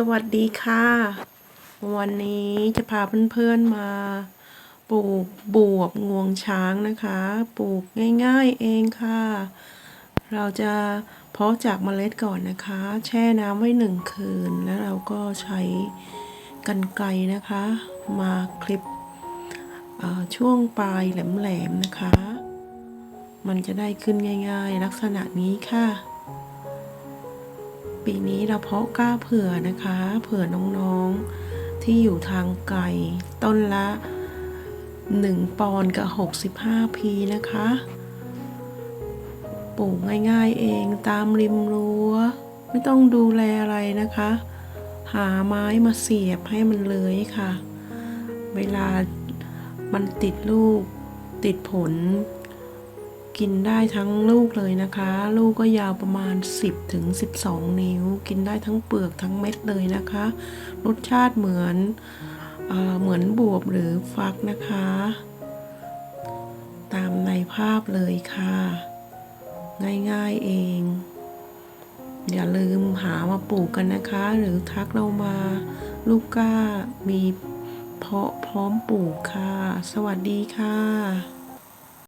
สวัสดีค่ะ วันนี้จะพาเพื่อนๆมาปลูกบวบงวงช้างนะคะ ปลูกง่ายๆเองค่ะ เราจะเพาะจากเมล็ดก่อนนะคะ แช่น้ำไว้หนึ่งคืน แล้วเราก็ใช้กันไกรนะคะ มาคลิปช่วงปลายแหลมๆนะคะ มันจะได้ขึ้นง่ายๆ ลักษณะนี้ค่ะ ปีนี้เราเพาะกล้าเผื่อนะคะ เผื่อน้องๆที่อยู่ทางไกลต้นละ 1 ปอนกับ 65 พีนะคะ ปลูกง่ายๆเองตามริมรั้ว ไม่ต้องดูแลอะไรนะคะ หาไม้มาเสียบให้มันเลยค่ะ เวลามันติดลูกติดผล กินได้ทั้งลูกเลยนะคะ ลูกก็ยาวประมาณ 10ถึง12 นิ้ว กินได้ทั้งเปลือกทั้งเม็ดเลยนะคะ รสชาติเหมือนเอเหมือนบวบหรือฟักนะคะ ตามในภาพเลยค่ะ ง่ายๆเอง อย่าลืมหามาปลูกกันนะคะ หรือทักเรามาลูกก้ามีเพาะพร้อมปลูกค่ะ สวัสดีค่ะ